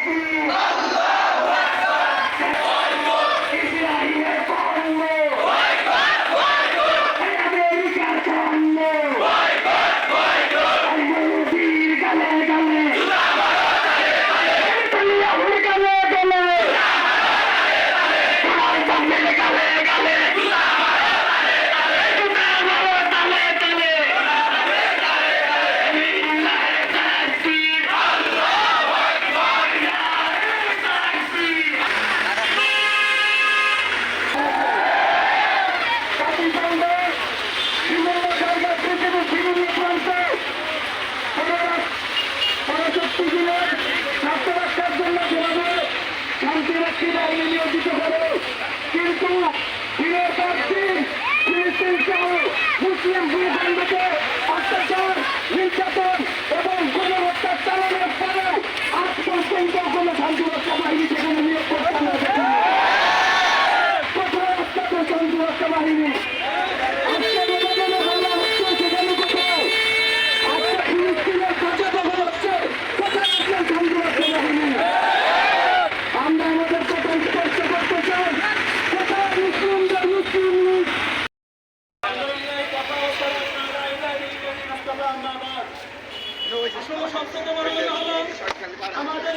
aqui! শিবিরের স্বাস্থ্য জন্য যেভাবে শান্তিরক্ষী বাহিনী করে, কিন্তু ফিরে পাচ্ছি ফিলিস্তিন সহ এবং গণহত্যার চালানোর ফলে আজ পর্যন্ত কোনো শান্তিরক্ষা বাহিনী সেখানে সবচেয়ে কথা হলো আমাদের